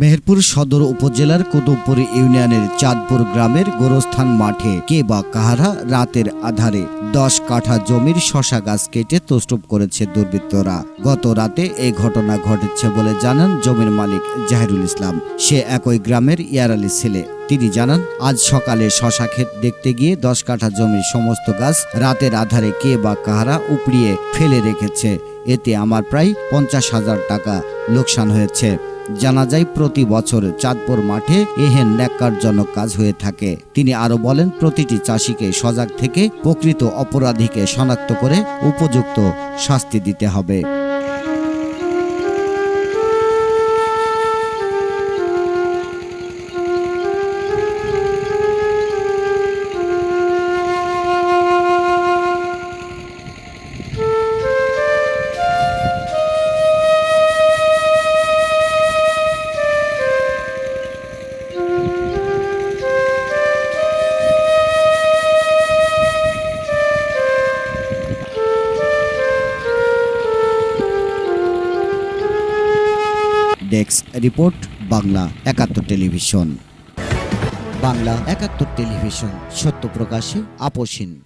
মেহেরপুর সদর উপজেলার কুতুবপুর ইউনিয়নের চাঁদপুর গ্রামের গোরস্থান মাঠে কে বা কাহারা রাতের আধারে দশ কাঠা জমির শশা গাছ কেটে তস্তুপ করেছে দুর্বৃত্তরা। গত রাতে এই ঘটনা ঘটেছে বলে জানান জমির মালিক জাহিরুল ইসলাম। সে একই গ্রামের ইয়ার আলী ছেলে। তিনি জানান, আজ সকালে শশা ক্ষেত দেখতে গিয়ে দশ কাঠা জমির সমস্ত গাছ রাতের আধারে কে বা কাহারা উপড়িয়ে ফেলে রেখেছে। এতে আমার প্রায় পঞ্চাশ হাজার টাকা লোকসান হয়েছে। জানা যায় প্রতি বছর চাঁদপুর মাঠে এহেন ন্যাক্কারজনক কাজ হয়ে থাকে। তিনি আরও বলেন, প্রতিটি চাষিকে সজাগ থেকে প্রকৃত অপরাধীকে শনাক্ত করে উপযুক্ত শাস্তি দিতে হবে। ডেস্ক রিপোর্ট বাংলা একাত্তর টেলিভিশন। বাংলা একাত্তর টেলিভিশন সত্য প্রকাশে আপোষহীন